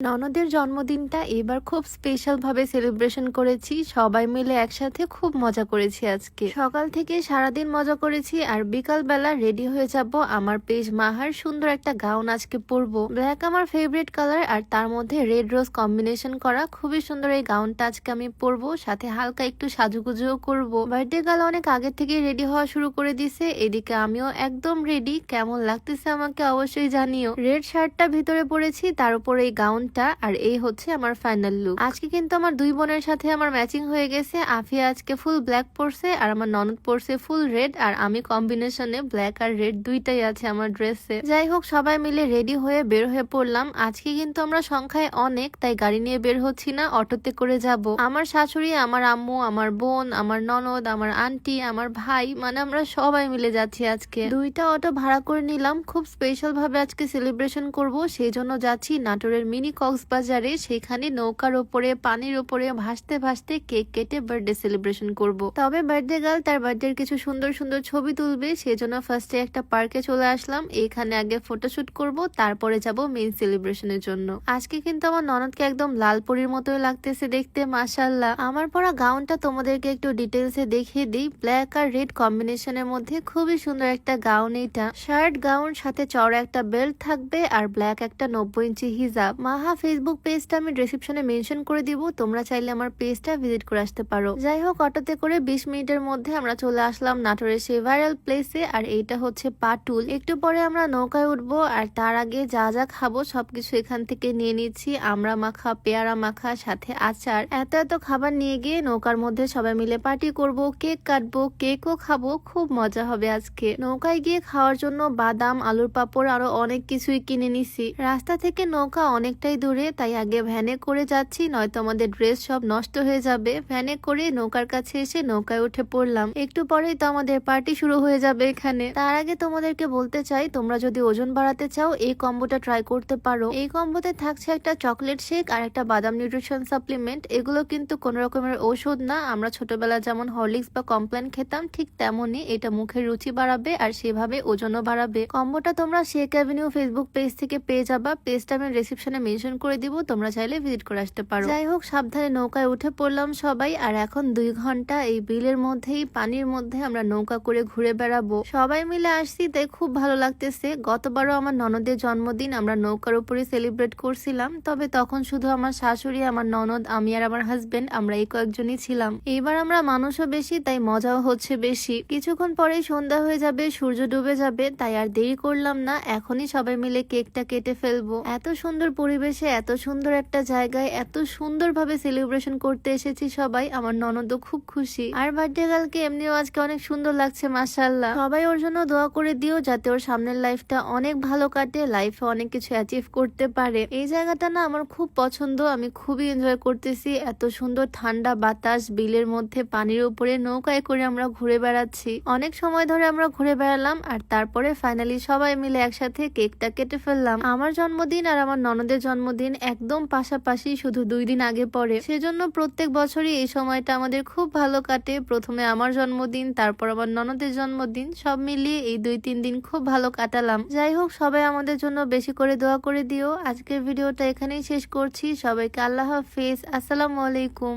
ননদের জন্মদিনটা এবার খুব স্পেশাল ভাবে সেলিব্রেশন করেছি। সবাই মিলে একসাথে খুব মজা করেছি আজকে। সকাল থেকে সারাদিন মজা করেছি আর বিকাল বেলা রেডি হয়ে যাব আমার পেজ মাহার সুন্দর একটা গাউন আজকে পরবো। ব্ল্যাক আমার ফেভারিট কালার আর তার মধ্যে রেড রোজ কম্বিনেশন করা খুবই সুন্দর এই গাউনটা আজকে আমি পরবো। সাথে হালকা একটু সাজুগুজুও করব। বার্থডে গাল অনেক আগে থেকে রেডি হওয়া শুরু করে দিছে। এদিকে আমিও একদম রেডি কেমন লাগতেছে আমাকে অবশ্যই জানিও। রেড শার্টটা ভিতরে পরেছি, তার উপর এই গাউনটা আর এই হচ্ছে আমার ফাইনাল লুক আজকে কিন্তু আমার দুই বোনের সাথে আমার ম্যাচিং হয়ে গেছে। আফিয়া আজকে ফুল ব্ল্যাক পরছে আর আমার ননদ পরছে ফুল রেড আর আমি কম্বিনেশনে ব্ল্যাক আর রেড দুইটাই আছে আমার ড্রেসে যাই হোক, সবাই মিলে রেডি হয়ে বের হয়ে পড়লাম। আজকে কিন্তু আমরা সংখ্যায় অনেক, তাই গাড়ি নিয়ে বের হচ্ছি না, অটোতে করে যাব। আমার শাশুড়ি, আমার আম্মু, আমার বোন, আমার ননদ, আমার আন্টি আমার ভাই মানে আমরা সবাই মিলে যাচ্ছি আজকে। দুইটা অটো ভাড়া করে নিলাম। খুব স্পেশাল ভাবে আজকে সেলিব্রেশন করব, সেই জন্য যাচ্ছি নাটোরের মিনি কক্সবাজারে সেখানে নৌকার ওপরে, পানির ওপরে ভাসতে ভাসতে কেক কেটে বার্থডে সেলিব্রেশন করব। তবে বার্থডে গার্ল তার বার্থডের কিছু সুন্দর সুন্দর ছবি তুলবে, সেজন্য ফার্স্টে একটা পার্কে চলে আসলাম। এখানে আগে ফটোশুট করব, তারপরে যাব মেইন সেলিব্রেশনের জন্য। আজকে কিন্তু আমার ননদকে একদম লাল পরীর মতোই লাগতেছে দেখতে মাশাল্লাহ আমার পরা গাউনটা তোমাদেরকে একটু ডিটেলসে দেখিয়ে দিই। ব্ল্যাক আর রেড কম্বিনেশনের মধ্যে খুবই সুন্দর একটা গাউন এটা। শার্ট গাউন সাথে চড়া একটা বেল্ট থাকবে, আর ব্ল্যাক একটা নব্বই ইঞ্চি হিজাব। মাহা ফেসবুক পেজটা আমি ডিসক্রিপশনে মেনশন করে দিব। তোমরা চাইলে আমার পেজটা ভিজিট করে আসতে পারো। যাই হোক, অটোতে করে বিশ মিনিটের মধ্যে আমরা চলে আসলাম নাটোরের সেই ভাইরাল প্লেসে আর এইটা হচ্ছে পাটুল। একটু পরে আমরা নৌকায় উঠবো আর তার আগে যা যা খাব সবকিছু এখান থেকে নিয়ে নিচ্ছি। আমরা মাখা, পেয়ারা মাখা, সাথে আচার। এত এত খাবার নিয়ে গিয়ে নৌকার মধ্যে সবাই মিলে পার্টি করব। কেক কাটবো কেকও খাব। খুব মজা হবে আজকে। নৌকায় গিয়ে খাওয়ার জন্য বাদাম, আলুর পাপড়, আরও অনেক কিছুই কিনে নিছি। রাস্তা থেকে নৌকা অনেকটাই দূরে তাই আগে ভ্যানে করে যাচ্ছি, নয়তো আমাদের ড্রেস সব নষ্ট হয়ে যাবে। ভ্যানে করে নৌকার কাছে এসে নৌকায় উঠে পড়লাম। একটু পরেই তো আমাদের পার্টি শুরু হয়ে যাবে এখানে। তার আগে তোমাদেরকে বলতে চাই, তোমরা যদি ওজন বাড়াতে চাও, এই কম্বোটা ট্রাই করতে পারো। এই কম্বোতে থাকছে একটা চকলেট শেক আর একটা বাদাম নিউট্রিশন সাপ্লিমেন্ট এগুলো কিন্তু কোন রকমের ঔষধ না। আমরা ছোটবেলা যেমন হরলিক্স বা কমপ্লেন খেতাম, ঠিক তেমনই এটা মুখের রুচি বাড়াবে আর সেভাবে ওজনও বাড়াবে। কম্বোটা তোমরা শেক অ্যাভিনিউ ফেসবুক পেজ থেকে পেয়ে যাবা। পেজটা আমি রিসিপশনে মেনশন করে দিব, তোমরা চাইলে ভিজিট করে আসতে পারো। যাই হোক, সাবধানে নৌকায় উঠে পড়লাম সবাই, আর এখন দুই ঘণ্টা এই বিলের মধ্যেই, পানির মধ্যে আমরা নৌকা করে ঘুরে বেড়াবো। সবাই মিলে আসছি, তাই খুব ভালো লাগতেছে। গতবারও আমার ননদের জন্মদিন, আমরা নৌকার উপরে সেলিব্রেট করছিলাম। তবে তখন শুধু আমার শাশুড়ি, আমার ননদ, আমি আর আমার হাজবেন্ড আমরা এই কয়েকজনই ছিলাম। এইবার আমরা মানুষও বেশি, তাই মজাও হচ্ছে বেশি। কিছুক্ষণ পরেই সন্ধ্যা হয়ে যাবে, সূর্য ডুবে যাবে, তাই আর দেরি করলাম না। এখনই সবাই মিলে কেকটা কেটে ফেলব। এত সুন্দর পরিবেশে এত সুন্দর একটা জায়গায় এত সুন্দরভাবে সেলিব্রেশন করতে এসেছি সবাই, আমার ননদও খুব খুশি। আর বার্থডে গার্লকে এমনিও আজকে অনেক সুন্দর লাগছে মাসাল্লাহ সবাই ওর জন্য দোয়া করে দিও যাতে ওর সামনের লাইফটা অনেক ভালো কাটে লাইফে অনেক কিছু অ্যাচিভ করতে পারে। এই জায়গাটা না আমার খুব পছন্দ, আমি খুবই এনজয় করতেছি। এত সুন্দর ঠান্ডা বাতাস, বিলের মধ্যে, পানির উপরে, নৌকায় করে আমরা ঘুরে বেড়াচ্ছি। অনেক সময় ধরে আমরা ঘুরে বেড়ালাম, আর তারপরে ফাইনালি সবাই মিলে একসাথে কেকটা কেটে ফেললাম। আমার জন্মদিন আর আমার ননদের জন্মদিন একদম পাশাপাশি শুধু দুই দিন আগে পড়ে। সেজন্য প্রত্যেক বছরই এই সময়টা আমাদের খুব ভালো কাটে। প্রথমে আমার জন্মদিন, তারপর আমার ননদের জন্মদিন, সব মিলিয়ে এই দুই তিন দিন খুব ভালো কাটালাম। যাই হোক, সবাই আমাদের জন্য বেশি করে দোয়া করে দিও। আজকের ভিডিওটা এখানেই শেষ করছি। সবাইকে আল্লাহ হাফিজ। আসসালামু আলাইকুম।